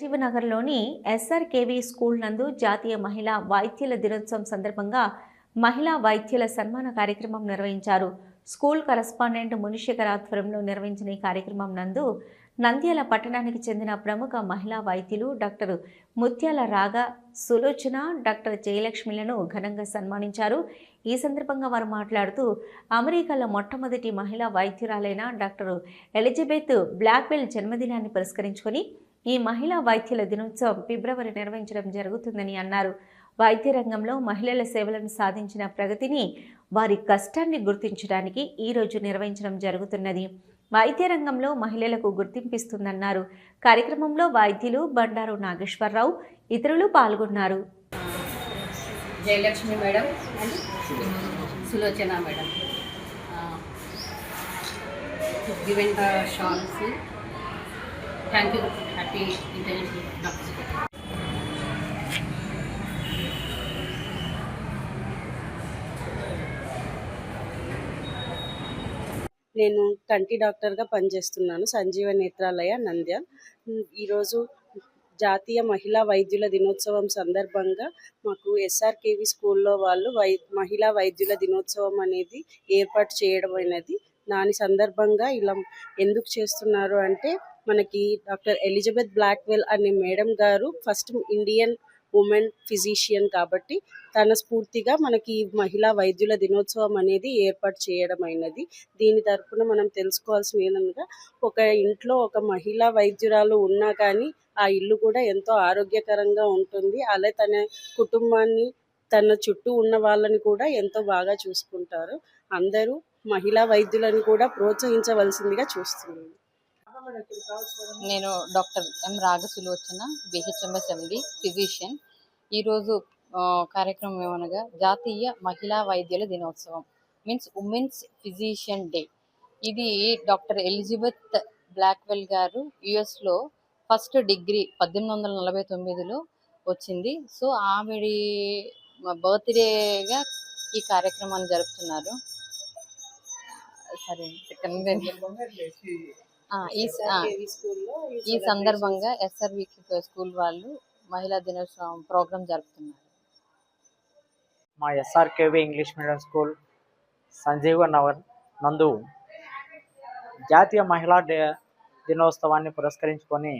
జీవనగర్లోని ఎస్ఆర్కేవి school నందు జాతీయ మహిళా వైద్యుల దినోత్సవం సందర్భంగా మహిళా వైద్యుల సన్మాన కార్యక్రమం నిర్వహించారు. స్కూల్ కరస్పాండెంట్ మునిశేఖర్ ఆధ్వర్యంలో నిర్వహించిన ఈ కార్యక్రమం నందు నంద్యాల పట్టణానికి చెందిన ప్రముఖ మహిళా వైద్యులు డాక్టర్ ముత్యాల రాగ సులోచన డాక్టర్ జయలక్ష్మిలను ఘనంగా సన్మానించారు. ఈ సందర్భంగా వారు మాట్లాడుతూ అమెరికాలో మొట్టమొదటి మహిళా వైద్యురాలైన డాక్టర్ ఎలిజబెత్ బ్లాక్వెల్ జన్మదినాన్ని పురస్కరించుకొని ఈ మహిళా వైద్యుల దినోత్సవం ఫిబ్రవరి నిర్వహించడం జరుగుతుందని అన్నారు. వైద్య రంగంలో మహిళల సేవలను సాధించిన ప్రగతిని వారి కష్టాన్ని గుర్తించడానికి ఈరోజు నిర్వహించడం జరుగుతున్నది. వైద్య రంగంలో మహిళలకు గుర్తింపిస్తుందన్నారు. కార్యక్రమంలో వైద్యులు బండారు నాగేశ్వరరావు ఇతరులు పాల్గొన్నారు. Jayalakshmi madam Sulochana madam. Shawls thank you happy international doctors నేను కంటి డాక్టర్గా పనిచేస్తున్నాను సంజీవ నేత్రాలయ నంద్య. ఈరోజు జాతీయ మహిళా వైద్యుల దినోత్సవం సందర్భంగా మాకు ఎస్ఆర్కేవి స్కూల్లో వాళ్ళు వై మహిళా వైద్యుల దినోత్సవం అనేది ఏర్పాటు చేయడం అనేది దాని సందర్భంగా ఇలా ఎందుకు చేస్తున్నారు అంటే మనకి డాక్టర్ ఎలిజబెత్ బ్లాక్వెల్ అనే madam garu first Indian women physician కాబట్టి తన స్ఫూర్తిగా మనకి మహిళా వైద్యుల దినోత్సవం అనేది ఏర్పాటు చేయడం అయినది. దీని తరఫున మనం తెలుసుకోవాల్సిన ఏంటనగా ఒక ఇంట్లో ఒక మహిళా వైద్యురాలు ఉన్నా కానీ ఆ ఇల్లు కూడా ఎంతో ఆరోగ్యకరంగా ఉంటుంది. అలా తన కుటుంబాన్ని తన చుట్టూ ఉన్న వాళ్ళని కూడా ఎంతో బాగా చూసుకుంటారు. అందరూ మహిళా వైద్యులను కూడా ప్రోత్సహించవలసిందిగా చూస్తున్నాను. నేను doctor M Ragasulochana BHMS MD physician. ఈరోజు కార్యక్రమం ఏమనగా జాతీయ మహిళా వైద్యుల దినోత్సవం మీన్స్ ఉమెన్స్ ఫిజిషియన్ డే. ఇది డాక్టర్ ఎలిజబెత్ బ్లాక్వెల్ గారు యుఎస్లో ఫస్ట్ డిగ్రీ పద్దెనిమిది వందల నలభై తొమ్మిదిలో వచ్చింది. సో ఆవిడ బర్త్డేగా ఈ కార్యక్రమాన్ని జరుపుతున్నారు. సరే ఆ, ఈ సందర్భంగా ఎస్ఆర్వి స్కూల్ వాళ్ళు మహిళా దినోత్సవం ప్రోగ్రాం జరుపుతున్నారు. మా SRKV English medium school Sanjeeva Nagar నందు జాతీయ మహిళా డే దినోత్సవాన్ని పురస్కరించుకొని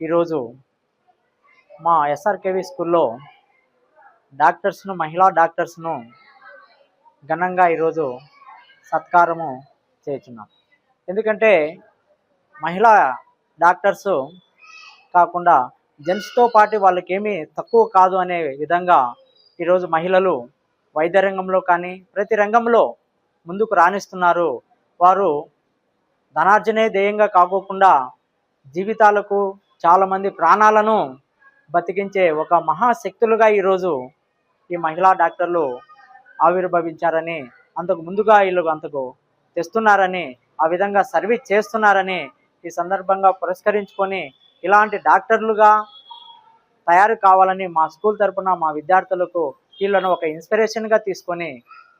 ఈరోజు మా ఎస్ఆర్కేవి స్కూల్లో డాక్టర్స్ను మహిళా డాక్టర్స్ను ఘనంగా ఈరోజు సత్కారము చేస్తున్నాం ఎందుకంటే మహిళా డాక్టర్స్ కాకుండా జెంట్స్తో పాటు వాళ్ళకేమీ తక్కువ కాదు అనే విధంగా ఈరోజు మహిళలు వైద్య రంగంలో కానీ ప్రతి రంగంలో ముందుకు రాణిస్తున్నారు. వారు ధనార్జనే ధ్యేయంగా కాకోకుండా జీవితాలకు చాలామంది ప్రాణాలను బతికించే ఒక మహాశక్తులుగా ఈరోజు ఈ మహిళా డాక్టర్లు ఆవిర్భవించారని అంతకు ముందుగా వీళ్ళు అంతకు తెస్తున్నారని ఆ విధంగా సర్వీస్ చేస్తున్నారని ఈ సందర్భంగా పురస్కరించుకొని ఇలాంటి డాక్టర్లుగా తయారు కావాలని మా స్కూల్ తరపున మా విద్యార్థులకు వీళ్ళను ఒక ఇన్స్పిరేషన్గా తీసుకొని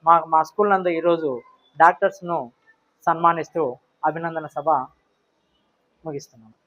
మా మా స్కూల్ నందు ఈరోజు డాక్టర్స్ను సన్మానిస్తూ అభినందన సభ ముగిస్తున్నాను